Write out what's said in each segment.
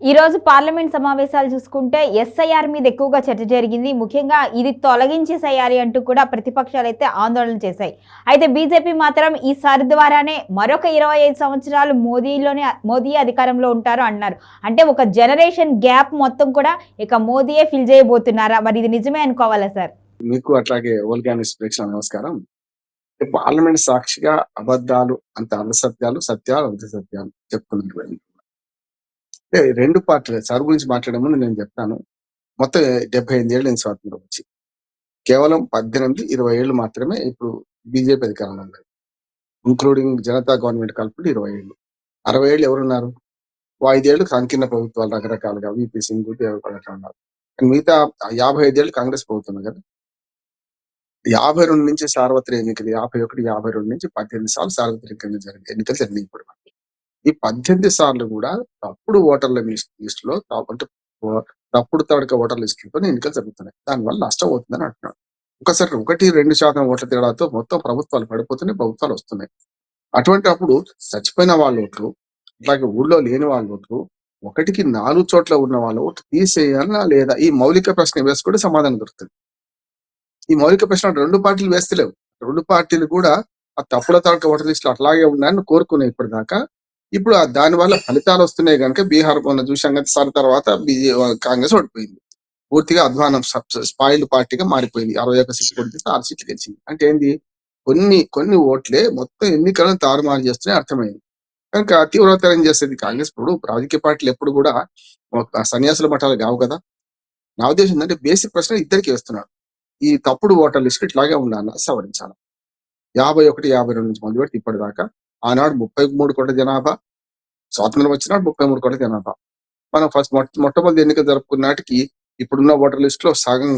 ఈ రోజు పార్లమెంట్ సమావేశాలు చూసుకుంటే ఎస్ఐఆర్ మీద ఎక్కువగా చర్చ జరిగింది. ముఖ్యంగా ఇది తొలగించేసేయాలి అంటూ కూడా ప్రతిపక్షాలు అయితే ఆందోళన చేశాయి. అయితే బీజేపీ మాత్రం ఈసారి ద్వారానే మరొక ఇరవై ఐదు సంవత్సరాలు మోదీలోనే మోదీ అధికారంలో ఉంటారు అన్నారు. అంటే ఒక జనరేషన్ గ్యాప్ మొత్తం కూడా ఇక మోదీయే ఫిల్ చేయబోతున్నారా? మరి ఇది నిజమే అనుకోవాలా సార్? మీకు అట్లాగే ఓల్గానిస్ ప్రేక్షణ నమస్కారం. పార్లమెంట్ సాక్షిగా అబద్ధాలు అంత అసత్యాలు సత్యాలు అంత సత్యాలు అంటే రెండు పార్టీలు. సార్ గురించి మాట్లాడే ముందు నేను చెప్తాను. మొత్తం డెబ్బై ఎనిమిది ఏళ్ళు నేను స్వాతంత్రం వచ్చి. కేవలం పద్దెనిమిది ఇరవై ఏళ్ళు మాత్రమే ఇప్పుడు బీజేపీ అధికారంలో ఉన్నది. ఇంక్లూడింగ్ జనతా గవర్నమెంట్ కలుపుకుంటే ఇరవై ఏళ్ళు. అరవై ఏళ్ళు ఎవరున్నారు? ఓ ఐదేళ్ళు సంకీర్ణ ప్రభుత్వాలు రకరకాలుగా విపి సింగ్ దేవపడటం ఉన్నారు. మిగతా యాభై ఐదేళ్ళు కాంగ్రెస్ ప్రభుత్వం కదా? యాభై రెండు నుంచి సార్వత్రిక ఎన్నికలు యాభై ఒకటి యాభై రెండు నుంచి పద్దెనిమిది సార్లు సార్వత్రిక ఎన్నికలు జరిగింది ఎన్నికలు జరిగినాయి ఇప్పుడు మనకి. ఈ పద్దెనిమిది సార్లు కూడా తప్పుడు ఓటర్ల లిస్ట్లో అంటే తప్పుడు తడక ఓటర్ల లిస్టులతో ఎన్నికలు జరుగుతున్నాయి. దానివల్ల నష్టం అవుతుందని అంటున్నాడు ఒకసారి ఒకటి రెండు శాతం ఓట్ల తేడాతో మొత్తం ప్రభుత్వాలు పడిపోతున్నాయి ప్రభుత్వాలు వస్తున్నాయి. అటువంటి అప్పుడు చచ్చిపోయిన వాళ్ళ ఓట్లు అలాగే ఊళ్ళో లేని వాళ్ళ ఓట్లు ఒకటికి నాలుగు చోట్ల ఉన్న వాళ్ళ ఓట్లు తీసేయాలా లేదా? ఈ మౌలిక ప్రశ్న వేసుకుంటే సమాధానం దొరుకుతుంది. ఈ మౌలిక ప్రశ్న రెండు పార్టీలు వేస్తలేవు. రెండు పార్టీలు కూడా ఆ తప్పుల తడక ఓటర్ లిస్టులు అట్లాగే ఉన్నాయని కోరుకున్నాయి ఇప్పటిదాకా ఇప్పుడు దాని వల్ల ఫలితాలు వస్తున్నాయి కనుక బీహార్ మొన్న చూసాం కదా సార్ తర్వాత బీజే కాంగ్రెస్ ఓడిపోయింది. పూర్తిగా అధ్వానం స్పాయిల్డ్ పార్టీగా మారిపోయింది. అరవై ఒక్క సీట్లు కొడితే ఆరు సీట్లు గెలిచింది. అంటే ఏంది? కొన్ని కొన్ని ఓట్లే మొత్తం ఎన్నికలను తారుమారు చేస్తున్నాయి అర్థమైంది. కనుక తీవ్రతరం చేసేది కాంగ్రెస్ ఇప్పుడు రాజకీయ పార్టీలు ఎప్పుడు కూడా ఒక సన్యాసుల మఠాలు కావు కదా. నా ఉద్దేశం ఏంటంటే బేసిక్ ప్రశ్న ఇద్దరికి వేస్తున్నాడు. ఈ తప్పుడు ఓటర్ లిస్ట్ ఇట్లాగే ఉండాలని సవరించాలి? యాభై ఒకటి యాభై రెండు నుంచి మొదలు పెడితే ఇప్పటిదాకా ఆనాడు ముప్పై మూడు కోట్ల జనాభా స్వాతంత్రం వచ్చినాడు ముప్పై మూడు కోట్ల జనాభా. మనం ఫస్ట్ మొట్ట మొట్టమొదటి ఎన్నిక జరుపుకున్న నాటికి ఇప్పుడున్న ఓటర్ లిస్ట్లో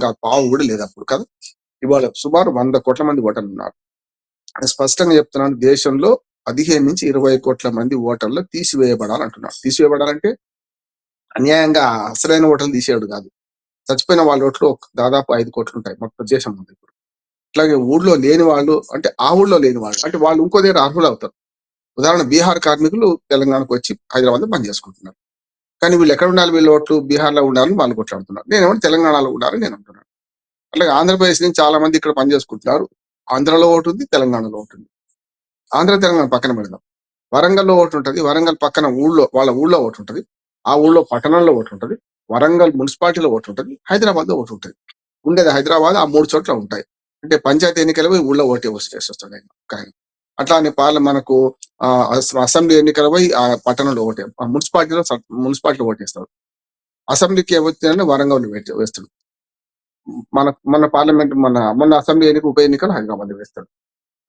కాదు పావు కూడా లేదు అప్పుడు కదా. ఇవాళ సుమారు వంద కోట్ల మంది ఓటర్లు ఉన్నారు. అది స్పష్టంగా చెప్తున్నాను దేశంలో పదిహేను నుంచి ఇరవై కోట్ల మంది ఓటర్లు తీసివేయబడాలంటున్నారు. తీసివేయబడాలంటే అన్యాయంగా అసలైన ఓటర్లు తీసేయడు కాదు. చచ్చిపోయిన వాళ్ళ ఓట్లు ఒక దాదాపు ఐదు కోట్లు ఉంటాయి మొత్తం దేశం ఉంది ఇప్పుడు. అట్లాగే ఊళ్ళో లేని వాళ్ళు అంటే ఆ ఊళ్ళో లేని వాళ్ళు అంటే వాళ్ళు ఇంకో దగ్గర అర్హులు అవుతారు ఉదాహరణ బీహార్ కార్మికులు తెలంగాణకు వచ్చి హైదరాబాద్ పని చేసుకుంటున్నారు. కానీ వీళ్ళు ఎక్కడ ఉండాలి వీళ్ళ ఓట్లు? బీహార్లో ఉండాలని వాళ్ళు కొట్లాడుతున్నారు. నేనేమంటే తెలంగాణలో ఉండాలని నేను అంటున్నాను. అట్లాగే ఆంధ్రప్రదేశ్ నుంచి చాలా మంది ఇక్కడ పని చేసుకుంటున్నారు. ఆంధ్రలో ఓటు ఉంది తెలంగాణలో ఓటు ఉంది. ఆంధ్ర తెలంగాణ పక్కన పెడదాం. వరంగల్లో ఓటు ఉంటుంది వరంగల్ పక్కన ఊళ్ళో వాళ్ళ ఊళ్ళో ఓటు ఉంటుంది. ఆ ఊళ్ళో పట్టణంలో ఓటు ఉంటుంది. వరంగల్ మున్సిపాలిటీలో ఓటు ఉంటుంది. హైదరాబాద్లో ఓటు ఉంటుంది. ఉండేది హైదరాబాద్ ఆ మూడు చోట్ల ఉంటాయి. అంటే పంచాయతీ ఎన్నికలు ఊళ్ళో ఓటే వస్తూ వస్తాడు ఆయన. అట్లానే పార్ల మనకు ఆ, అసెంబ్లీ ఎన్నికలపై పోయి ఆ పట్టణంలో ఓటే మున్సిపాలిటీలో మున్సిపాలిటీలో ఓటేస్తాడు అసెంబ్లీకి వచ్చిన వరంగల్ వేస్తాడు మన మన పార్లమెంట్ మన మొన్న అసెంబ్లీ ఎన్నిక ఉప ఎన్నికలు హైదరాబాద్ వేస్తాడు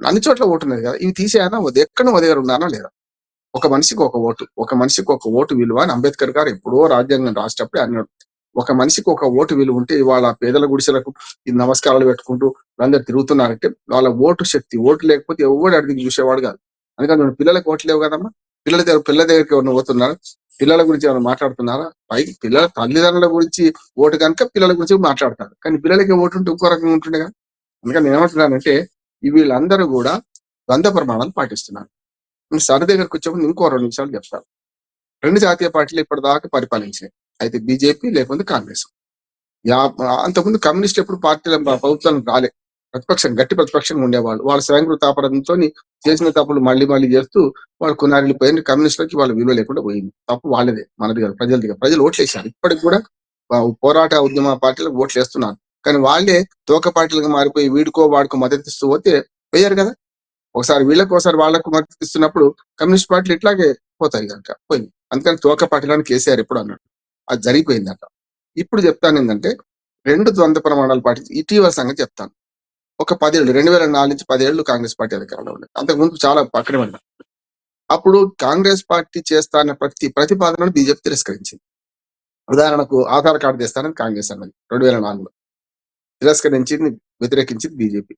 అన్ని చోట్ల ఓటు ఉన్నది కదా ఇవి తీసేయాలా? ఎక్కడ ఒక దగ్గర ఉన్నానా లేదా? ఒక మనిషికి ఒక ఓటు ఒక మనిషికి ఒక ఓటు విలువ అని అంబేద్కర్ గారు ఎప్పుడో రాజ్యాంగం రాసేటప్పుడే అన్నాడు. ఒక మనిషికి ఒక ఓటు విలువ ఉంటే ఇవాళ పేదల గుడిసెలకు ఈ నమస్కారాలు పెట్టుకుంటూ అందరు తిరుగుతున్నారంటే వాళ్ళ ఓటు శక్తి ఓటు లేకపోతే ఎవడు అడిగి చూసేవాడు కాదు. అందుకని మన పిల్లలకు ఓట్లు లేవు కదమ్మా. పిల్లల దగ్గర పిల్లల దగ్గరికి ఎవరిని పోతున్నారు? పిల్లల గురించి ఏమైనా మాట్లాడుతున్నారా? పైకి పిల్లల తల్లిదండ్రుల గురించి ఓటు కనుక పిల్లల గురించి మాట్లాడతారు. కానీ పిల్లలకి ఓటు ఉంటే ఇంకో రకంగా ఉంటుండే కదా అందుకని నేను ఏమంటున్నానంటే వీళ్ళందరూ కూడా ద్వంద్వ ప్రమాణాలు పాటిస్తున్నారు. సరి దగ్గరకు వచ్చేప్పుడు ఇంకో రెండు నిమిషాలు చెప్తారు రెండు జాతీయ పార్టీలు ఇప్పటిదాకా పరిపాలించినాయి. అయితే బీజేపీ లేకపోతే కాంగ్రెస్. అంతకుముందు కమ్యూనిస్ట్ ఎప్పుడు పార్టీల ప్రభుత్వం రాలే. ప్రతిపక్షం గట్టి ప్రతిపక్షంగా ఉండేవాళ్ళు. వాళ్ళ స్వయంకృతాపరంతో చేసిన తప్పులు మళ్ళీ మళ్ళీ చేస్తూ వాళ్ళు కొనారిలు పోయింది కమ్యూనిస్టులకి వాళ్ళ విలువ లేకుండా పోయింది. తప్పు వాళ్ళదే మనది కాదు ప్రజలది కాదు ప్రజలు ఓట్లు వేశారు ఇప్పటికి కూడా పోరాట ఉద్యమ పార్టీలకు ఓట్లు వేస్తున్నారు కానీ వాళ్ళే తోక పార్టీలుగా మారిపోయి వీడికో వాడికో మద్దతు ఇస్తూ పోతే పోయారు కదా. ఒకసారి వీళ్ళకి ఒకసారి వాళ్ళకు మద్దతు ఇస్తున్నప్పుడు కమ్యూనిస్ట్ పార్టీలు ఇట్లాగే పోతాయి కనుక పోయింది. అందుకని తోక పార్టీలను కేసీఆర్ ఎప్పుడు అన్నాడు. అది జరిగిపోయిందట. ఇప్పుడు చెప్తాను ఏంటంటే రెండు ద్వంద్వ ప్రమాణాలు పాటించి ఇటీవల సంగతి చెప్తాను. ఒక పదేళ్ళు రెండు వేల నాలుగు నుంచి పదేళ్ళు కాంగ్రెస్ పార్టీ అధికారంలో ఉండేది అంతకుముందు చాలా పక్కనే ఉన్నా. అప్పుడు కాంగ్రెస్ పార్టీ చేస్తాన ప్రతి ప్రతిపాదనను బీజేపీ తిరస్కరించింది. ఉదాహరణకు ఆధార్ కార్డు తెస్తానని కాంగ్రెస్ అన్నది రెండు వేల నాలుగులో. తిరస్కరించింది వ్యతిరేకించింది బీజేపీ.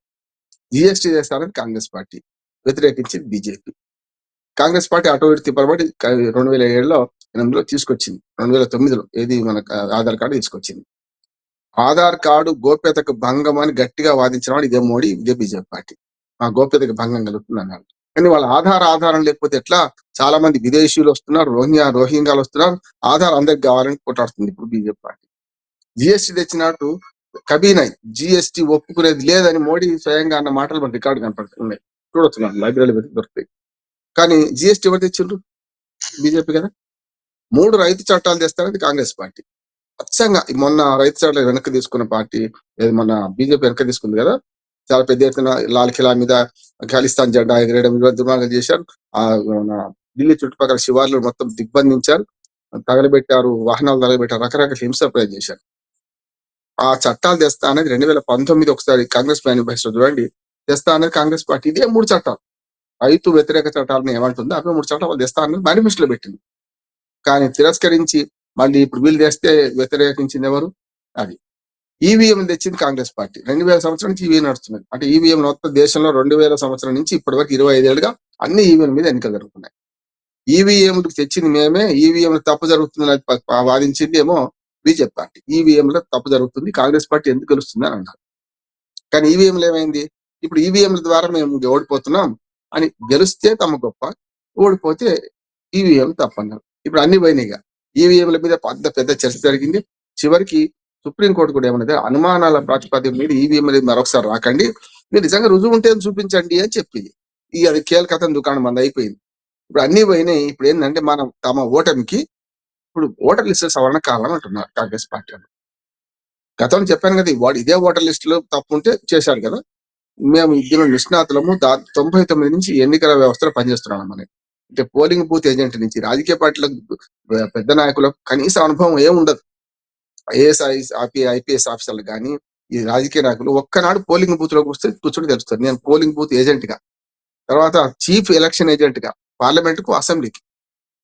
జిఎస్టీ చేస్తానని కాంగ్రెస్ పార్టీ వ్యతిరేకించింది బీజేపీ. కాంగ్రెస్ పార్టీ అటో ఇటు తిప్పబడి రెండు వేల ఏడులో ఎనిమిదిలో తీసుకొచ్చింది. రెండు వేల తొమ్మిదిలో ఏది మన ఆధార్ కార్డు తీసుకొచ్చింది. ఆధార్ కార్డు గోప్యతకు భంగం అని గట్టిగా వాదించిన వాడు ఇదే మోడీ ఇదే బీజేపీ పార్టీ. ఆ గోప్యతకు భంగం కలుగుతుంది అన్నాడు కానీ వాళ్ళ ఆధార్ ఆధారం లేకపోతే ఎట్లా? చాలా మంది విదేశీయులు వస్తున్నారు రోహింగ్యా రోహింగ్యాలు వస్తున్నారు. ఆధార్ అందరికి కావాలని కొట్లాడుతుంది ఇప్పుడు బీజేపీ పార్టీ. జిఎస్టీ తెచ్చినట్టు కబీనై జిఎస్టీ ఒప్పుకునేది లేదని మోడీ స్వయంగా అన్న మాటలు మన రికార్డు కనపడుతున్నాయి. చూడొచ్చున్నాను లైబ్రరీ లైబ్రరీలో వెతికి దొరుకుతాయి. కానీ జిఎస్టీ ఎవరు తెచ్చిండ్రు? బీజేపీ కదా? మూడు రైతు చట్టాలు తెస్తారది కాంగ్రెస్ పార్టీ. అచ్చంగా మొన్న రైతు సైడ్ వెనక్కి తీసుకున్న పార్టీ ఏది మన బీజేపీ వెనక్కి తీసుకుంది కదా. చాలా పెద్ద ఎత్తున లాల్ కిలా మీద ఖాళిస్తాన్ జెండా ఎగరేయడం దుర్మార్గం చేశారు. ఆ ఢిల్లీ చుట్టుపక్కల శివార్లు మొత్తం దిగ్బంధించారు. తగలబెట్టారు వాహనాలు తగలబెట్టారు రకరకాల హింస ప్రయత్నం చేశారు. ఆ చట్టాలు తెస్తా అనేది రెండు వేల పంతొమ్మిది ఒకసారి కాంగ్రెస్ మేనిఫెస్టో చూడండి. తెస్తా అనేది కాంగ్రెస్ పార్టీ. ఇదే మూడు చట్టాలు. రైతు వ్యతిరేక చట్టాలను ఏమంటుందో అవే మూడు చట్టాలు తెస్తా అనేది మేనిఫెస్టోలో పెట్టింది. కానీ తిరస్కరించి మళ్ళీ ఇప్పుడు వీళ్ళు తెస్తే వ్యతిరేకించింది ఎవరు అది ఈవీఎం తెచ్చింది కాంగ్రెస్ పార్టీ రెండు వేల సంవత్సరం నుంచి ఈవీఎం నడుస్తున్నాయి అంటే ఈవీఎం మొత్తం దేశంలో రెండు వేల సంవత్సరం నుంచి ఇప్పటి వరకు ఇరవై ఐదేళ్ళుగా అన్ని ఈవీఎం మీద ఎన్నికలు జరుగుతున్నాయి ఈవీఎంలు తెచ్చింది మేమే ఈవీఎం తప్పు జరుగుతుందని వాదించింది ఏమో బీజేపీ పార్టీ ఈవీఎంలో తప్పు జరుగుతుంది కాంగ్రెస్ పార్టీ ఎందుకు గెలుస్తుంది అని అన్నారు కానీ ఈవీఎంలు ఏమైంది ఇప్పుడు ఈవీఎంల ద్వారా మేము ఓడిపోతున్నాం అని గెలిస్తే తమ గొప్ప ఓడిపోతే ఈవీఎం తప్పన్నారు ఇప్పుడు అన్ని పోయినాయిగా ఈవీఎంల మీద పెద్ద పెద్ద చర్చ జరిగింది. చివరికి సుప్రీంకోర్టు కూడా ఏమన్నది అనుమానాల ప్రాతిపదిక మీద ఈవీఎం అనేది మరొకసారి రాకండి. మీరు నిజంగా రుజువు ఉంటే చూపించండి అని చెప్పింది. ఈ అది కీలకతం దుకాణం మంది అయిపోయింది. ఇప్పుడు అన్ని పోయినాయి. ఇప్పుడు ఏంటంటే మనం తమ ఓటమికి ఇప్పుడు ఓటర్ లిస్టు సవరణ కావాలని అంటున్నారు కాంగ్రెస్ పార్టీ వాళ్ళు. గతంలో చెప్పాను కదా వాడు ఇదే ఓటర్ లిస్ట్లో తప్పు ఉంటే చేశాడు కదా. మేము ఇద్దరు నిష్ణాతులము దా తొంభై తొమ్మిది నుంచి ఎన్నికల వ్యవస్థలో పనిచేస్తున్నాం మనకి అంటే పోలింగ్ బూత్ ఏజెంట్ నుంచి రాజకీయ పార్టీలకు పెద్ద నాయకులకు కనీస అనుభవం ఏం ఉండదు. ఐఏఎస్ ఐపీ ఐపీఎస్ ఆఫీసర్లు కానీ ఈ రాజకీయ నాయకులు ఒక్కనాడు పోలింగ్ బూత్లో కూర్చొని కూర్చొని తెలుస్తారు నేను పోలింగ్ బూత్ ఏజెంట్గా తర్వాత చీఫ్ ఎలక్షన్ ఏజెంట్గా పార్లమెంట్కు అసెంబ్లీకి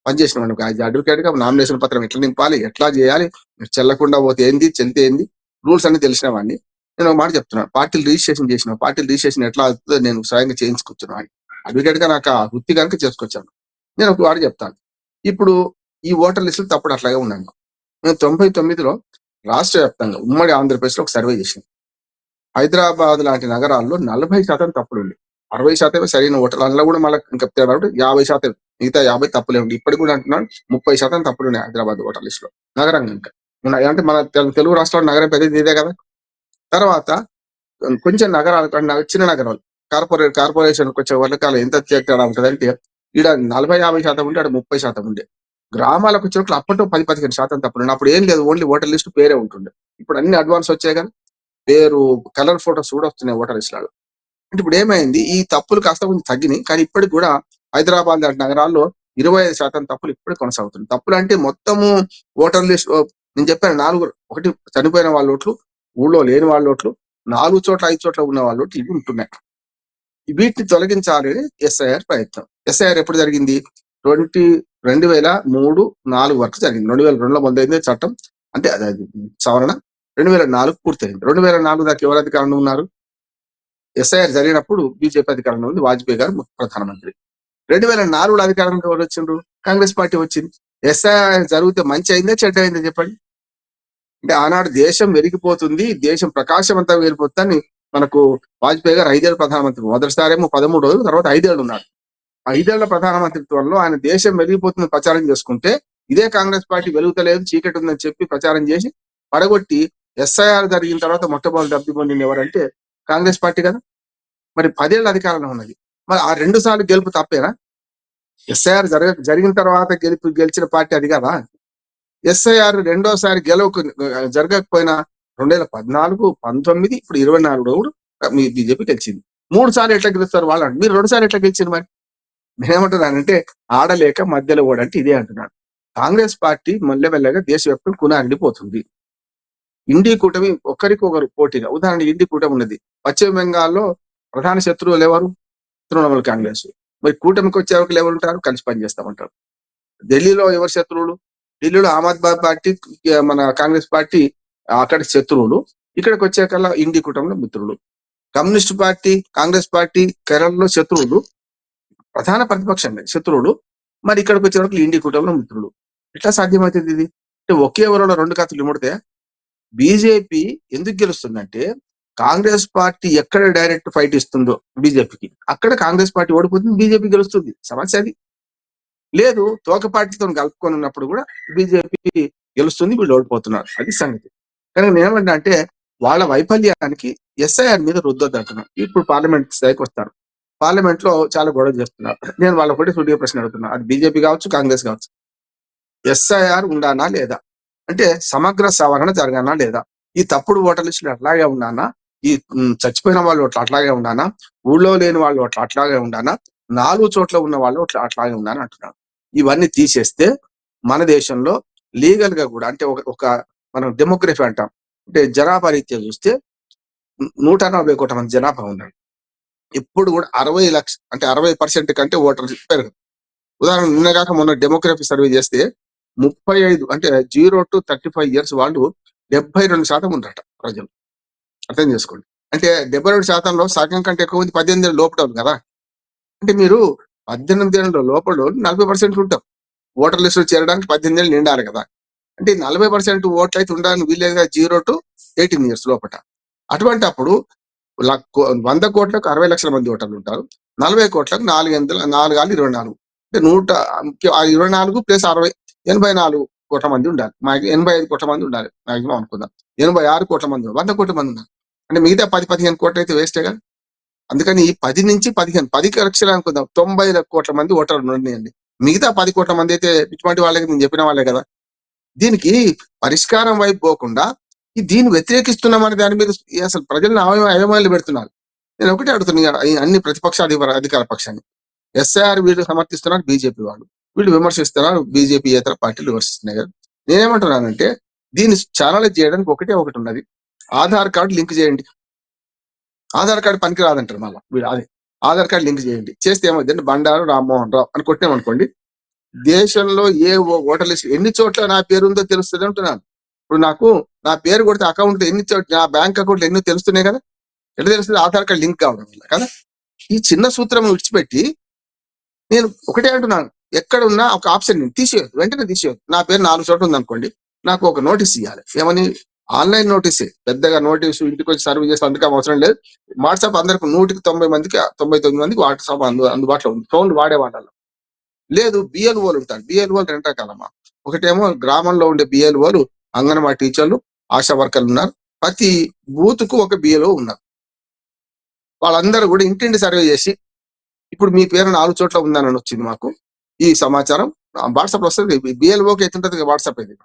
పనిచేసిన వాడిని అడ్వకేట్గా నామినేషన్ పత్రం ఎట్లా నింపాలి ఎట్లా చేయాలి చెల్లకుండా పోతే ఏంది చెల్లితే ఏంది రూల్స్ అన్ని తెలిసిన వాడిని నేను ఒక మాట చెప్తున్నాను పార్టీలు రిజిస్ట్రేషన్ చేసిన పార్టీలు రిజిస్ట్రేషన్ ఎట్లా అవుతుందో నేను స్వయంగా చేయించుకుంటున్నాను అడ్వకేట్గా నాకు ఆ వృత్తి కనుక చేసుకొచ్చాను. నేను ఒక వాడు చెప్తాను. ఇప్పుడు ఈ ఓటర్ లిస్టులు తప్పుడు అట్లాగే ఉన్నాను నేను తొంభై తొమ్మిదిలో రాష్ట్ర వ్యాప్తంగా ఉమ్మడి ఆంధ్రప్రదేశ్లో ఒక సర్వే చేసింది హైదరాబాద్ లాంటి నగరాల్లో నలభై శాతం తప్పులు ఉంది అరవై శాతమే సరైన ఓటర్లు అందులో కూడా మళ్ళీ ఇంకా తేడా యాభై శాతం మిగతా యాభై తప్పులే ఉంది ఇప్పటికి కూడా అంటున్నాను ముప్పై శాతం తప్పులు ఉన్నాయి హైదరాబాద్ ఓటర్ లిస్ట్లో నగరం ఇంకా అంటే మన తెలుగు రాష్ట్రాల్లో నగరం పెద్దది ఇదే కదా? తర్వాత కొంచెం నగరాలు చిన్న నగరాలు కార్పొరేట్ కార్పొరేషన్ వచ్చే వర్గాలు ఎంత తేడా ఉంటుందంటే ఈడ నలభై యాభై శాతం ఉండే ఆడ ముప్పై శాతం ఉండే. గ్రామాలకు వచ్చినట్లు అప్పట్లో పది పదిహేను శాతం తప్పు అప్పుడు ఏం లేదు ఓన్లీ ఓటర్ లిస్ట్ పేరే ఉంటుండే. ఇప్పుడు అన్ని అడ్వాన్స్ వచ్చాయి కదా. పేరు కలర్ ఫోటోస్ కూడా వస్తున్నాయి ఓటర్ లిస్టులలో అంటే ఇప్పుడు ఏమైంది ఈ తప్పులు కాస్త కొంచెం తగ్గినాయి. కానీ ఇప్పటికి కూడా హైదరాబాద్ లాంటి నగరాల్లో ఇరవై ఐదు శాతం తప్పులు ఇప్పటికి కొనసాగుతున్నాయి. తప్పులు అంటే మొత్తము ఓటర్ లిస్ట్ నేను చెప్పాను నాలుగు ఒకటి చనిపోయిన వాళ్ళ ఓట్లు ఊళ్ళో లేని వాళ్ళ ఓట్లు నాలుగు చోట్ల ఐదు చోట్ల ఉన్న వాళ్ళ ఓట్లు ఇవి ఉంటున్నాయి. వీటిని తొలగించాలి ఎస్ఐఆర్ ప్రయత్నం. ఎస్ఐఆర్ ఎప్పుడు జరిగింది? ట్వంటీ రెండు వేల మూడు నాలుగు వరకు జరిగింది. రెండు వేల రెండులో మొదలైంది చట్టం. అంటే అది అది సవరణ. రెండు వేల నాలుగు పూర్తయింది. రెండు వేల నాలుగు దాకా ఎవరు అధికారంలో ఉన్నారు? ఎస్ఐఆర్ జరిగినప్పుడు బీజేపీ అధికారంలో ఉంది వాజ్పేయి గారు ప్రధానమంత్రి. రెండు వేల నాలుగులో అధికారంలో ఎవరు వచ్చిండ్రు? కాంగ్రెస్ పార్టీ వచ్చింది. ఎస్ఐఆర్ జరిగితే మంచి అయిందా చెడ్డ అయిందా చెప్పండి? అంటే ఆనాడు దేశం వెలిగిపోతుంది దేశం ప్రకాశవంతంగా వెళ్ళిపోతుందని మనకు వాజ్పేయి గారు ఐదేళ్ళు ప్రధానమంత్రి మొదటిసారేమో పదమూడు రోజులు తర్వాత ఐదేళ్ళు ఉన్నారు. ఐదేళ్ళ ప్రధానమంత్రిత్వంలో ఆయన దేశం వెలిగిపోతుంది ప్రచారం చేసుకుంటే ఇదే కాంగ్రెస్ పార్టీ వెలుగుతలేదు చీకటి ఉందని చెప్పి ప్రచారం చేసి పడగొట్టి ఎస్ఐఆర్ జరిగిన తర్వాత మొట్టమొదటి లబ్ధి పొందింది ఎవరంటే కాంగ్రెస్ పార్టీ కదా. మరి పదేళ్ళు అధికారంలో ఉన్నది. మరి ఆ రెండు సార్లు గెలుపు తప్పేనా? ఎస్ఐఆర్ జరగ జరిగిన తర్వాత గెలుపు గెలిచిన పార్టీ అది కదా? ఎస్ఐఆర్ రెండోసారి గెలవకు జరగకపోయినా రెండు వేల పద్నాలుగు పంతొమ్మిది ఇప్పుడు ఇరవై నాలుగు కూడా మీ బీజేపీ గెలిచింది. మూడు సార్లు ఎట్లా గెలుస్తారు వాళ్ళు? మీరు రెండు సార్లు ఎట్లా గెలిచింది మరి? నేనేమంటున్నానంటే ఆడలేక మధ్యలో ఓడంటే ఇదే అంటున్నాను. కాంగ్రెస్ పార్టీ మెల్లమెల్లగా దేశవ్యాప్తం కునారిల్లిపోతుంది. ఇండి కూటమి ఒకరికొకరు పోటీగా ఉదాహరణ ఇండి కూటమి ఉన్నది. పశ్చిమ బెంగాల్లో ప్రధాన శత్రువులు ఎవరు? తృణమూల కాంగ్రెస్. మరి కూటమికి వచ్చే వరకు ఎవరు ఉంటారు? కలిసి పనిచేస్తామంటారు ఢిల్లీలో ఎవరు శత్రువులు? ఢిల్లీలో ఆమ్ ఆద్మీ పార్టీ మన కాంగ్రెస్ పార్టీ అక్కడ శత్రువులు ఇక్కడికి వచ్చాక ఇండి కూటమిలో మిత్రులు. కమ్యూనిస్ట్ పార్టీ కాంగ్రెస్ పార్టీ కేరళలో శత్రువులు ప్రధాన ప్రతిపక్షంగా శత్రువులు. మరి ఇక్కడికి వచ్చే వరకు ఇండి కూటమిలో మిత్రులు. ఎట్లా సాధ్యమవుతుంది ఇది? అంటే ఒకే వరలో రెండు కథలు ముడితే బీజేపీ ఎందుకు గెలుస్తుందంటే కాంగ్రెస్ పార్టీ ఎక్కడ డైరెక్ట్ ఫైట్ ఇస్తుందో బీజేపీకి అక్కడ కాంగ్రెస్ పార్టీ ఓడిపోతుంది బీజేపీ గెలుస్తుంది. సమస్య అది. లేదు తోక పార్టీతో కలుపుకొని ఉన్నప్పుడు కూడా బీజేపీ గెలుస్తుంది వీళ్ళు ఓడిపోతున్నారు. అది సంగతి. కానీ నేను అంటే వాళ్ళ వైఫల్యానికి ఎస్ఐఆర్ మీద రుద్దొద్దంటున్నాను ఇప్పుడు పార్లమెంట్ స్థాయికి వస్తారు. పార్లమెంట్లో చాలా గొడవ చేస్తున్నారు. నేను వాళ్ళ ఒకటి సుడిగా ప్రశ్న అడుగుతున్నా. అది బీజేపీ కావచ్చు కాంగ్రెస్ కావచ్చు. ఎస్ఐఆర్ ఉండానా లేదా? అంటే సమగ్ర సవరణ జరగానా లేదా? ఈ తప్పుడు ఓటర్ లిస్టులు అట్లాగే ఉన్నానా ఈ చచ్చిపోయిన వాళ్ళు అట్లా అట్లాగే ఉండానా? ఊళ్ళో లేని వాళ్ళు అట్లా అట్లాగే ఉండానా? నాలుగు చోట్ల ఉన్న వాళ్ళు అట్లా అట్లాగే ఉండాలని అంటున్నాను. ఇవన్నీ తీసేస్తే మన దేశంలో లీగల్గా కూడా అంటే ఒక ఒక మనం డెమోగ్రఫీ అంటాం. అంటే జనాభా రీత్యా చూస్తే నూట నలభై కోట్ల మంది జనాభా ఉన్నారు. ఇప్పుడు కూడా అరవై లక్ష అంటే అరవై పర్సెంట్ కంటే ఓటర్ పెరగదు. ఉదాహరణ నిన్న కాక మొన్న డెమోగ్రఫీ సర్వే చేస్తే ముప్పై ఐదు అంటే zero to thirty five years వాళ్ళు డెబ్బై రెండు శాతం ఉన్నారట ప్రజలు. అర్థం చేసుకోండి. అంటే డెబ్బై రెండు శాతంలో సగం కంటే ఎక్కువ మంది పద్దెనిమిది ఏళ్ళ లోపల కదా. అంటే మీరు పద్దెనిమిది ఏళ్ళ లోపల నలభై పర్సెంట్ ఉంటాం. ఓటర్ లిస్ట్ చేరడానికి పద్దెనిమిది ఏళ్ళు నిండాలి కదా. అంటే నలభై పర్సెంట్ ఓట్లు అయితే ఉండడానికి వీలేదు జీరో టు ఎయిటీన్ ఇయర్స్ లోపల అటువంటి అప్పుడు లక్- వంద కోట్లకు అరవై లక్షల మంది ఓటర్లు ఉంటారు. నలభై కోట్లకు నాలుగు వందల నాలుగు ఆలు ఇరవై నాలుగు. అంటే నూట ఇరవై నాలుగు ప్లస్ అరవై ఎనభై నాలుగు కోట్ల మంది ఉండాలి. మాకు ఎనభై ఐదు కోట్ల మంది ఉండాలి. మాక్సిమం అనుకుందాం. ఎనభై ఆరు కోట్ల మంది వంద కోట్ల మంది ఉన్నారు అంటే మిగతా పది పదిహేను కోట్లు అయితే వేస్టే కదా. అందుకని ఈ పది నుంచి పదిహేను పది లక్షలు అనుకుందాం. తొంభై కోట్ల మంది ఓటర్లు ఉన్నాయండి. మిగతా పది కోట్ల మంది అయితే ఇటువంటి వాళ్ళకి నేను చెప్పిన వాళ్ళే కదా. దీనికి పరిష్కారం వైపు పోకుండా ఈ దీన్ని వ్యతిరేకిస్తున్నామని దాని మీద అసలు ప్రజలను అవయ పెడుతున్నారు. నేను ఒకటే అడుగుతున్నా అన్ని ప్రతిపక్ష అధికార అధికార పక్షాన్ని. ఎస్ఐఆర్ వీళ్ళు సమర్థిస్తున్నారు బీజేపీ వాళ్ళు. వీళ్ళు విమర్శిస్తున్నారు బీజేపీ ఇతర పార్టీలు విమర్శిస్తున్నాయి కదా. నేనేమంటున్నానంటే దీన్ని ఛానలైజ్ చేయడానికి ఒకటే ఒకటి ఉన్నది. ఆధార్ కార్డు లింక్ చేయండి. ఆధార్ కార్డు పనికి రాదంటారు మళ్ళీ. వీళ్ళు అదే. ఆధార్ కార్డు లింక్ చేయండి. చేస్తే ఏమైందంటే బండారు రామ్మోహన్ రావు అని కొట్టామనుకోండి దేశంలో ఏ ఓ- ఓటర్ లిస్ట్ ఎన్ని చోట్ల నా పేరు ఉందో తెలుస్తుంది అంటున్నాను. ఇప్పుడు నాకు నా పేరు కొడితే అకౌంట్ ఎన్ని చోట్ల నా బ్యాంక్ అకౌంట్ ఎన్ని తెలుస్తున్నాయి కదా? ఎట్లా తెలుస్తుంది? ఆధార్ కార్డు లింక్ కావడం వల్ల కదా? ఈ చిన్న సూత్రం విడిచిపెట్టి నేను ఒకటే అంటున్నాను. ఎక్కడ ఉన్నా ఒక ఆప్షన్ తీసేయద్దు. వెంటనే తీసేయద్దు. నా పేరు నాలుగు చోట్ల ఉంది అనుకోండి నాకు ఒక నోటీస్ ఇవ్వాలి ఏమని? ఆన్లైన్ నోటీసే. పెద్దగా నోటీసు ఇంటికి వచ్చి సర్వ్ చేసి అందుకే అవసరం లేదు. వాట్సాప్ అందరికి నూటికి తొంభై మందికి తొంభై తొమ్మిది మందికి వాట్సాప్ అందు అందుబాటులో ఉంది. ఫోన్లు వాడే వాళ్ళలో. లేదు బిఎల్ఓలు ఉంటారు. బిఎల్ఓలు రెండు రకాలమ్మా. ఒకటేమో గ్రామంలో ఉండే బిఎల్ఓలు అంగన్వాడీ టీచర్లు ఆశా వర్కర్లు ఉన్నారు. ప్రతి బూత్కు ఒక బిఎల్ఓ ఉన్నారు. వాళ్ళందరూ కూడా ఇంటింటి సర్వే చేసి ఇప్పుడు మీ పేరు నాలుగు చోట్ల ఉందని వచ్చింది మాకు ఈ సమాచారం. వాట్సాప్లో వస్తుంది. బిఎల్ఓకి ఎత్తుంటది వాట్సాప్ ఇది.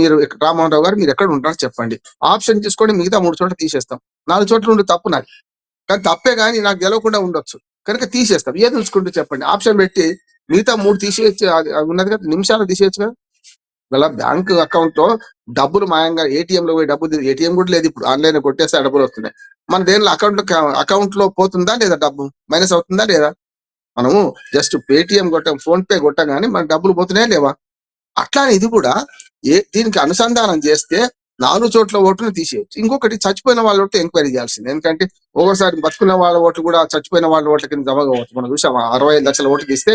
మీరు రామారావు గారు మీరు ఎక్కడ ఉంటారో చెప్పండి. ఆప్షన్ తీసుకొని మిగతా మూడు చోట్ల తీసేస్తాం. నాలుగు చోట్ల ఉండి తప్పు నాకు కానీ తప్పే కానీ నాకు గెలవకుండా ఉండొచ్చు. కనుక తీసేస్తాం. ఏది ఉంచుకుంటూ చెప్పండి. ఆప్షన్ పెట్టి మిగతా మూడు తీసేయచ్చు. అది అది ఉన్నది కదా నిమిషాలు తీసేయచ్చు కదా. ఇలా బ్యాంక్ అకౌంట్లో డబ్బులు మాయంగా ఏటీఎం లో పోయి డబ్బులు ఏటీఎం కూడా లేదు ఇప్పుడు. ఆన్లైన్ కొట్టేస్తే డబ్బులు వస్తున్నాయి. మన దేనిలో అకౌంట్లో అకౌంట్లో పోతుందా లేదా డబ్బు? మైనస్ అవుతుందా లేదా? మనము జస్ట్ పేటిఎం కొట్టాం ఫోన్ పే కొట్టగానే మన డబ్బులు పోతున్నాయా లేవా? అట్లానే ఇది కూడా ఏ దీనికి అనుసంధానం చేస్తే నాలుగు చోట్ల ఓటును తీసేయచ్చు. ఇంకొకటి చచ్చిపోయిన వాళ్ళ ఓట్లు ఎంక్వైరీ చేయాల్సింది. ఎందుకంటే ఒక్కోసారి బతుకున్న వాళ్ళ ఓట్లు కూడా చచ్చిపోయిన వాళ్ళ ఓట్ల కింద జమ కావచ్చు. మనం చూసాం అరవై ఐదు లక్షల ఓట్లు తీస్తే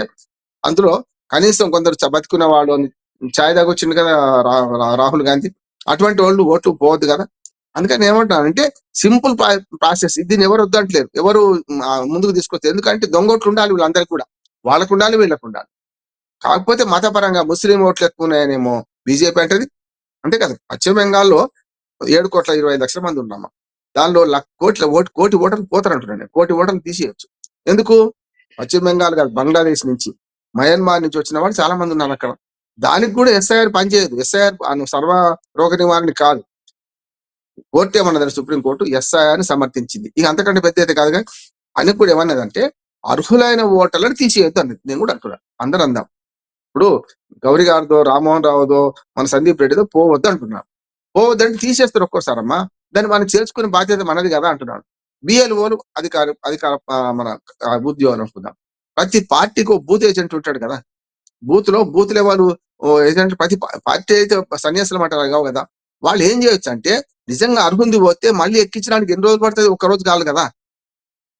అందులో కనీసం కొందరు చ- వాళ్ళు అని ఛాయ్ దాగొచ్చింది కదా రా- రాహుల్ గాంధీ. అటువంటి వాళ్ళు ఓట్లు పోవద్దు కదా. అందుకని ఏమంటానంటే సింపుల్ ప్రాసెస్. దీన్ని ఎవరు వద్దంటలేరు. ఎవరు ఆ, ముందుకు తీసుకొస్తారు ఎందుకంటే దొంగోట్లు ఉండాలి వీళ్ళందరికీ కూడా. వాళ్ళకు ఉండాలి వీళ్ళకు ఉండాలి. కాకపోతే మతపరంగా ముస్లిం ఓట్లు ఎక్కువ ఉన్నాయనేమో బీజేపీ అంటది. అంతే కదా. పశ్చిమ బెంగాల్లో ఏడు కోట్ల ఇరవై ఐదు లక్షల మంది ఉన్నామా? దానిలో కోట్ల ఓటు కోటి ఓటర్లు పోతారంటున్నాను నేను. కోటి ఓటర్లు తీసేయచ్చు. ఎందుకు? పశ్చిమ బెంగాల్ కాదు బంగ్లాదేశ్ నుంచి. మయన్మార్ నుంచి వచ్చిన వాళ్ళు చాలా మంది ఉన్నారు అక్కడ. దానికి కూడా ఎస్ఐఆర్ పనిచేయదు. ఎస్ఐఆర్ సర్వ రోగ నివారణ కాదు. కోర్టు ఏమన్నది సుప్రీంకోర్టు ఎస్ఐఆర్ని సమర్థించింది. ఇక అంతకంటే పెద్ద అయితే కాదుగా అని కూడా ఏమన్నదంటే అర్హులైన ఓటర్లను తీసేయొద్దు అన్నది. నేను కూడా అంటున్నాను అందరూ అందాం. ఇప్పుడు గౌరీ గారిదో రామ్మోహన్ రావుదో మన సందీప్ రెడ్డిదో పోవద్దు అంటున్నాను పోవద్దంటే తీసేస్తారు ఒక్కోసారమ్మా దాన్ని మనం చేర్చుకునే బాధ్యత మనది కదా అంటున్నాను బిఎల్ఓలు అధికార అధికార మన ఉద్యోగం అనుకుందాం. ప్రతి పార్టీకి ఒక బూత్ ఏజెంట్ ఉంటాడు కదా. బూత్లో బూత్ లెవెల్ ఏజెంట్ ప్రతి పార్టీ అయితే సన్యాసులు అంటారు కావు కదా. వాళ్ళు ఏం చేయొచ్చు అంటే నిజంగా అర్హుంది పోతే మళ్ళీ ఎక్కించడానికి ఎన్ని రోజులు పడుతుంది? ఒక రోజు కాదు కదా.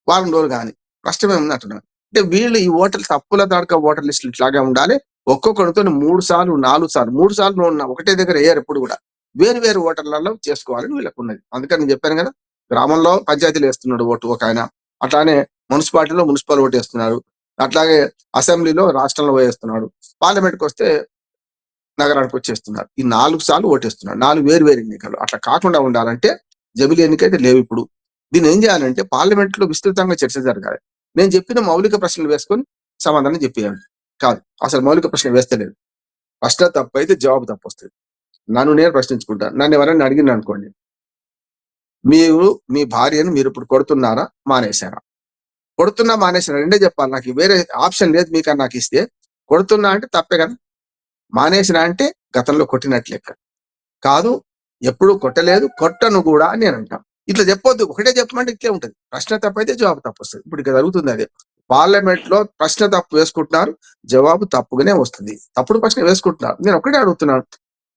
వారం రోజులు కానీ కష్టమే ఉంది అంటున్నాను అంటే వీళ్ళు ఈ ఓటర్లు తప్పుల దాకా ఓటర్ లిస్టులు ఇట్లాగే ఉండాలి. ఒక్కొక్కరితో మూడు సార్లు నాలుగు సార్లు మూడు సార్లు ఉన్న ఒకటే దగ్గర వేయరు ఎప్పుడు కూడా. వేరు వేరు ఓటర్లలో చేసుకోవాలని వీళ్ళకు ఉన్నది అందుకని నేను చెప్పాను కదా గ్రామంలో పంచాయతీలు వేస్తున్నాడు ఓటు ఒక ఆయన. అట్లానే మున్సిపాలిటీలో మున్సిపల్ ఓటు వేస్తున్నారు. అట్లాగే అసెంబ్లీలో రాష్ట్రంలో పోయేస్తున్నాడు. పార్లమెంట్కి వస్తే నగరానికి వచ్చేస్తున్నారు ఈ నాలుగు సార్లు ఓటేస్తున్నారు నాలుగు వేరు వేరు ఎన్నికలు. అట్లా కాకుండా ఉండాలంటే జబిలి ఎన్నికైతే లేవు ఇప్పుడు. దీన్ని ఏం చేయాలంటే పార్లమెంట్లో విస్తృతంగా చర్చ జరగాలి. నేను చెప్పిన మౌలిక ప్రశ్నలు వేసుకొని సమాధానం చెప్పేయాలి. కాదు అసలు మౌలిక ప్రశ్న వేస్తలేదు. ప్రశ్న తప్పు అయితే జవాబు తప్పు వస్తుంది నన్ను నేను ప్రశ్నించుకుంటాను నన్ను ఎవరైనా అడిగింది అనుకోండి మీరు మీ భార్యను మీరు ఇప్పుడు కొడుతున్నారా? మానేశారా? కొడుతున్నా మానేసిన రెండే చెప్పాలి నాకు. వేరే ఆప్షన్ లేదు మీకు నాకు ఇస్తే. కొడుతున్నా అంటే తప్పే కదా. మానేసిన అంటే గతంలో కొట్టినట్లు లెక్క కాదు ఎప్పుడు కొట్టలేదు కొట్టను కూడా అని నేను అంటాం ఇట్లా చెప్పొద్దు. ఒకటే చెప్పమంటే ఇట్లే ఉంటుంది. ప్రశ్న తప్పైతే జవాబు తప్పు వస్తుంది ఇప్పుడు ఇక్కడ జరుగుతుంది అదే. పార్లమెంట్లో ప్రశ్న తప్పు వేసుకుంటున్నారు జవాబు తప్పుగానే వస్తుంది. తప్పుడు ప్రశ్న వేసుకుంటున్నారు. నేను ఒకటే అడుగుతున్నాను.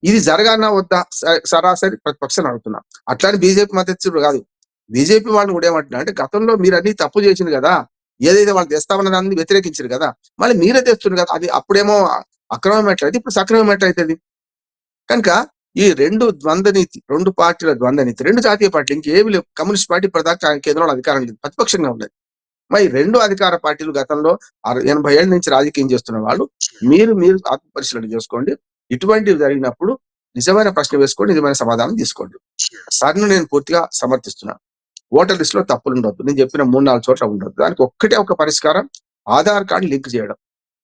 ఇది జరగానా వద్దా? సరాసరి ప్రతిపక్షాన్ని అడుగుతున్నా. అట్లానే బీజేపీ మద్దతు కాదు. బీజేపీ వాళ్ళు కూడా ఏమంటున్నా అంటే గతంలో మీరు అన్ని తప్పు చేసింది కదా ఏదైతే వాళ్ళు తెస్తామన్న దాన్ని వ్యతిరేకించారు కదా మళ్ళీ మీరే తెస్తున్నారు కదా అది అప్పుడేమో అక్రమం ఎట్లయితే ఇప్పుడు సక్రమం ఎట్లయితుంది కనుక ఈ రెండు ద్వంద్వ నీతి రెండు పార్టీల ద్వంద్వ నీతి రెండు జాతీయ పార్టీలు ఇంకేమి లేవు. కమ్యూనిస్ట్ పార్టీ ప్రధాన కేంద్రంలో అధికారం లేదు ప్రతిపక్షంగా ఉన్నది. మరి రెండు అధికార పార్టీలు గతంలో ఎనభై ఏళ్ళ నుంచి రాజకీయం చేస్తున్న వాళ్ళు మీరు మీరు ఆత్మపరిశీలన చేసుకోండి. ఇటువంటివి జరిగినప్పుడు నిజమైన ప్రశ్న వేసుకోండి నిజమైన సమాధానం తీసుకోండి. సార్ను నేను పూర్తిగా సమర్థిస్తున్నాను ఓటర్ లిస్ట్లో తప్పులు ఉండొద్దు. నేను చెప్పిన మూడు నాలుగు చోట్ల ఉండొద్దు. దానికి ఒక్కటే ఒక పరిష్కారం ఆధార్ కార్డు లింక్ చేయడం.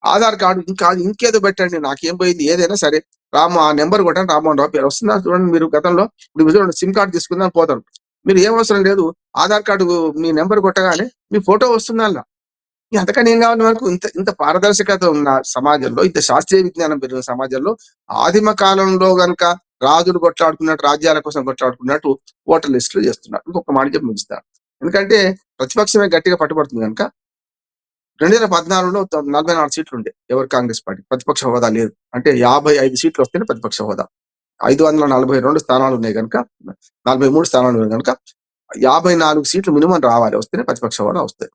ఆధార్ కార్డు ఇంకా ఇంకేదో పెట్టండి. నాకేం పోయింది? ఏదైనా సరే. రామ ఆ నెంబర్ కొట్టండి. రామ్మోహన్ రావు పేరు వస్తుందా? చూడండి మీరు గతంలో. ఇప్పుడు చూడండి సిమ్ కార్డు తీసుకుందాం పోతారు. మీరు ఏం అవసరం లేదు. ఆధార్ కార్డు మీ నెంబర్ కొట్టగానే మీ ఫోటో వస్తుంది అలా అంతకని ఏం కావాలి మనకు? ఇంత ఇంత పారదర్శకత ఉన్న సమాజంలో ఇంత శాస్త్రీయ విజ్ఞానం పెరిగిన సమాజంలో ఆదిమ కాలంలో గనక రాజులు కొట్లాడుకున్నట్టు రాజ్యాల కోసం కొట్లాడుకున్నట్టు ఓటర్ లిస్టులు చేస్తున్నారు. ఇంకొక మాట చెప్పి ముగిస్తారు ఎందుకంటే ప్రతిపక్షమే గట్టిగా పట్టుబడుతుంది కనుక రెండు వేల పద్నాలుగులో నలభై నాలుగు సీట్లు ఉండే ఎవరు? కాంగ్రెస్ పార్టీ. ప్రతిపక్ష హోదా లేదు. అంటే యాభై ఐదు సీట్లు వస్తేనే ప్రతిపక్ష హోదా. ఐదు వందల నలభై రెండు స్థానాలు ఉన్నాయి కనుక నలభై మూడు స్థానాలు ఉన్నాయి కనుక యాభై నాలుగు సీట్లు మినిమం రావాలి. వస్తేనే ప్రతిపక్ష హోదా వస్తాయి.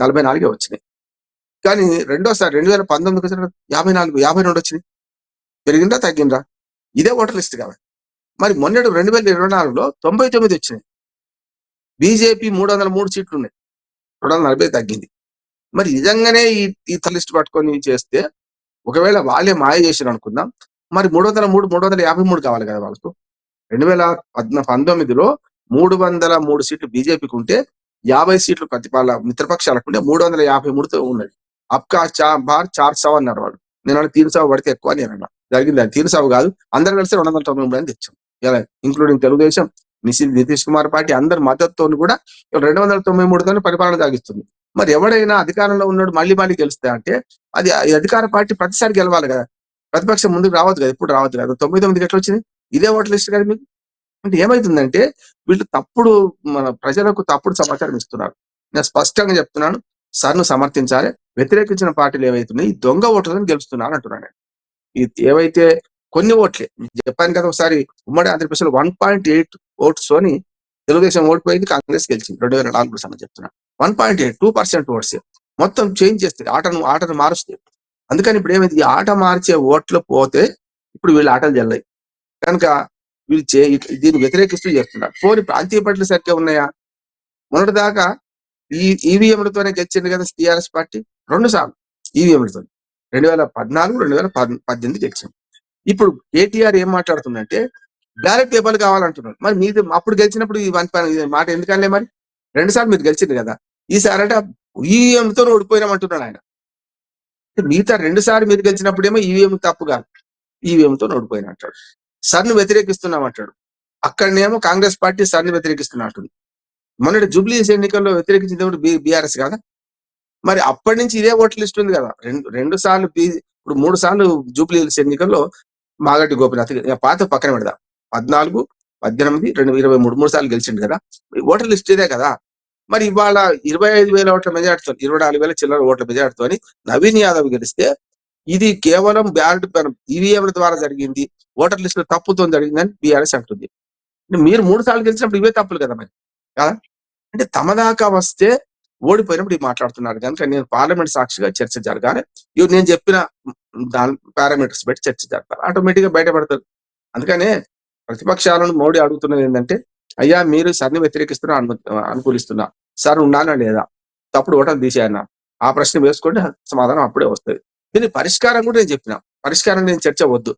నలభై నాలుగే వచ్చినాయి. కానీ రెండోసారి రెండు వేల పంతొమ్మిదికి వచ్చిన యాభై నాలుగు యాభై రెండు వచ్చినాయి. పెరిగిందా తగ్గిందా? ఇదే ఓటర్ లిస్ట్ కాబట్టి మరి మొన్నటి రెండు వేల ఇరవై నాలుగులో తొంభై తొమ్మిది వచ్చినాయి. బీజేపీ మూడు వందల మూడు సీట్లు ఉన్నాయి రెండు వందల నలభై తగ్గింది. మరి నిజంగానే ఈ ఈ లిస్ట్ పట్టుకొని చేస్తే ఒకవేళ వాళ్ళే మాయ చేసారు అనుకుందాం. మరి మూడు వందల మూడు మూడు వందల యాభై మూడు కావాలి కదా వాళ్ళకు. రెండు వేల పంతొమ్మిదిలో మూడు వందల మూడు సీట్లు బీజేపీకి ఉంటే యాభై సీట్లు ప్రతిపాల మిత్రపక్షాలకు ఉంటే మూడు వందల యాభై మూడుతో ఉన్నది. అప్కా చా బార్ చార్ సవ అన్నారు వాళ్ళు. నేను తీరు సవ పడితే ఎక్కువ నేను అన్నా. జరిగింది. అది తీరు సాగు కాదు. అందరు కలిసి రెండు వందల తొంభై మూడు అని తెచ్చాం. ఇలా ఇంక్లూడింగ్ తెలుగుదేశం నిసి నితీష్ కుమార్ పార్టీ అందరి మద్దతుతో కూడా రెండు వందల తొంభై మూడుతోనే పరిపాలన సాగిస్తుంది. మరి ఎవడైనా అధికారంలో ఉన్నాడు మళ్ళీ మళ్ళీ గెలుస్తా అంటే అది అధికార పార్టీ ప్రతిసారి గెలవాలి కదా. ప్రతిపక్షం ముందుకు రావద్దు కదా. ఎప్పుడు రావద్దు కదా. తొంభై తొమ్మిది ఎట్లా వచ్చింది? ఇదే ఓటర్ లిస్ట్ కదా మీకు? అంటే ఏమైతుందంటే వీళ్ళు తప్పుడు మన ప్రజలకు తప్పుడు సమాచారం ఇస్తున్నారు. నేను స్పష్టంగా చెప్తున్నాను. సార్ను సమర్థించాలి. వ్యతిరేకించిన పార్టీలు ఏవైతున్నాయి దొంగ ఓట్లను గెలుస్తున్నారు అంటున్నాను నేను. ఏవైతే కొన్ని ఓట్లే చెప్పాను కదా ఒకసారి ఉమ్మడి ఆంధ్రప్రదేశ్లో వన్ పాయింట్ ఎయిట్ ఓట్స్ అని తెలుగుదేశం ఓడిపోయింది కాంగ్రెస్ గెలిచింది. రెండు వేల నాలుగు సంగతి చెప్తున్నా. One point eight two percent votes మొత్తం చేంజ్ చేస్తుంది ఆటను ఆటను మారుస్తుంది అందుకని ఇప్పుడు ఏమైంది? ఈ ఆట మార్చే ఓట్లు పోతే ఇప్పుడు వీళ్ళు ఆటలు జల్లాయి. కనుక వీళ్ళు చే దీన్ని వ్యతిరేకిస్తూ చేస్తున్నారు. పోని ప్రాంతీయ పార్టీలు సరిగ్గా ఉన్నాయా? మొన్నటి దాకా ఈ ఈవీఎంలతోనే గెలిచింది కదా టీఆర్ఎస్ పార్టీ. రెండు సార్లు ఈవీఎంలతో రెండు వేల పద్నాలుగు రెండు వేల పద్దెనిమిది గెలిచాం. ఇప్పుడు కేటీఆర్ ఏం మాట్లాడుతుందంటే బ్యాలెట్ పేపర్లు కావాలంటున్నారు మరి మీరు అప్పుడు గెలిచినప్పుడు ఈ వన్ మాట ఎందుకనలే మరి? రెండు సార్లు మీరు గెలిచింది కదా. ఈసారి అంటే ఈవీఎంతో ఓడిపోయినామంటున్నాడు ఆయన. మిగతా రెండు సార్లు మీరు గెలిచినప్పుడేమో ఈవీఎం తప్పు కాదు. ఈవీఎంతో ఓడిపోయిన అంటాడు సర్ను వ్యతిరేకిస్తున్నామంటాడు. అక్కడనేమో కాంగ్రెస్ పార్టీ సర్ని వ్యతిరేకిస్తున్నట్టుంది. మొన్నటి జూబ్లీస్ ఎన్నికల్లో వ్యతిరేకించింది బీఆర్ఎస్ కదా. మరి అప్పటి నుంచి ఇదే ఓటర్ లిస్ట్ ఉంది కదా. రెండు రెండు సార్లు ఇప్పుడు మూడు సార్లు జూబ్లీస్ ఎన్నికల్లో మాగడ్డి గోపినాథ్ పాత పక్కన పెడదాం. పద్నాలుగు పద్దెనిమిది రెండు ఇరవై మూడు మూడు సార్లు గెలిచిండు కదా. ఓటర్ లిస్ట్ ఇదే కదా. మరి ఇవాళ ఇరవై ఐదు వేల ఓట్ల మెజార్టీతో ఇరవై నాలుగు వేల చిల్లర ఓట్ల మెజార్టీతో నవీన్ యాదవ్ గెలిస్తే ఇది కేవలం బ్యాలెట్ ఈవీఎంల ద్వారా జరిగింది. ఓటర్ లిస్ట్లో తప్పుతో జరిగిందని బీఆర్ఎస్ అంటుంది. మీరు మూడు సార్లు గెలిచినప్పుడు ఇవే తప్పులు కదా మరి. కదా? అంటే తమ దాకా వస్తే ఓడిపోయినప్పుడు ఇవి మాట్లాడుతున్నారు. కనుక నేను పార్లమెంట్ సాక్షిగా చర్చ జరగాలి. ఇవి నేను చెప్పిన దాని పారామీటర్స్ బట్టి చర్చ జరగాలి ఆటోమేటిక్గా బయటపడతారు. అందుకనే ప్రతిపక్షాలను మోడీ అడుగుతున్నది ఏంటంటే అయ్యా మీరు సర్ని వ్యతిరేకిస్తున్నా అను అనుకూలిస్తున్నా సార్ ఉండాలా లేదా? తప్పుడు ఓటం తీసేయన్నా ఆ ప్రశ్న వేసుకుంటే సమాధానం అప్పుడే వస్తుంది. దీని పరిష్కారం కూడా నేను చెప్పిన. పరిష్కారం నేను చర్చ వద్దు.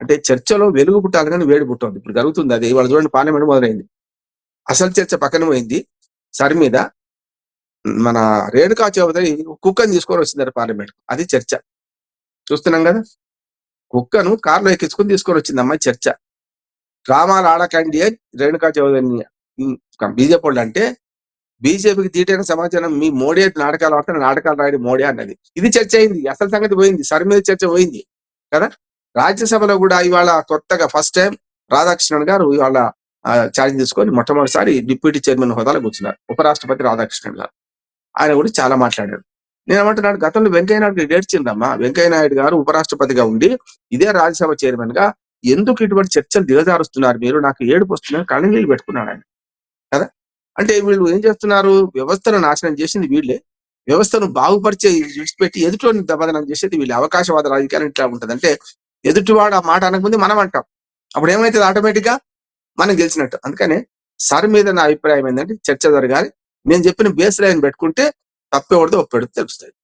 అంటే చర్చలో వెలుగు పుట్టాలి కానీ వేడి పుట్టదు ఇప్పుడు జరుగుతుంది అది. ఇవాళ చూడండి పార్లమెంట్ మొదలైంది. అసలు చర్చ పక్కన పోయింది. సరి మీద మన రేణుకా చౌదరి కుక్కని తీసుకొని వచ్చిందట పార్లమెంట్. అది చర్చ. చూస్తున్నాం కదా? కుక్కను కారులో ఎక్కించుకొని తీసుకొని వచ్చిందమ్మా చర్చ. డ్రామాలు ఆడకండి రేణుకా చౌదరిని బీజేపీ వాళ్ళు అంటే బీజేపీకి తీటైన సమాచారం మీ మోడీ నాటకాలు ఆడుతున్న నాటకాలు రాయడం మోడీ అన్నది. ఇది చర్చ అయింది అసలు సంగతి పోయింది సరి మీద చర్చ పోయింది. కదా? రాజ్యసభలో కూడా ఇవాళ కొత్తగా ఫస్ట్ టైం రాధాకృష్ణన్ గారు ఇవాళ ఛార్జ్ తీసుకొని మొట్టమొదటిసారి డిప్యూటీ చైర్మన్ హోదాలో కూర్చున్నారు ఉపరాష్ట్రపతి రాధాకృష్ణన్ గారు. ఆయన కూడా చాలా మాట్లాడారు. నేనమంటున్నాడు గతంలో వెంకయ్య నాయుడు నేర్చిందమ్మా వెంకయ్య నాయుడు గారు ఉపరాష్ట్రపతిగా ఉండి ఇదే రాజ్యసభ చైర్మన్గా ఎందుకు ఇటువంటి చర్చలు దిగజారుస్తున్నారు మీరు? నాకు ఏడుపు వస్తున్నారు కళ్ళు నీళ్ళు పెట్టుకున్నాడు ఆయన. కదా? అంటే వీళ్ళు ఏం చేస్తున్నారు? వ్యవస్థను నాశనం చేసింది వీళ్ళే. వ్యవస్థను బాగుపరిచే విడిచిపెట్టి ఎదుటిని దమదనం చేసేది వీళ్ళ. అవకాశవాద రాజకీయాలు ఇట్లా ఉంటుంది. అంటే ఎదుటివాడు ఆ మాట అనకముందు మనం అంటాం. అప్పుడు ఏమైతుంది? ఆటోమేటిక్గా మనం గెలిచినట్టు. అందుకనే సార్ మీద నా అభిప్రాయం ఏంటంటే చర్చ జరగాలి నేను చెప్పిన బేస్ లైన్ పెట్టుకుంటే తప్పేవాడితో ఒప్పేడు తెలుస్తాయి.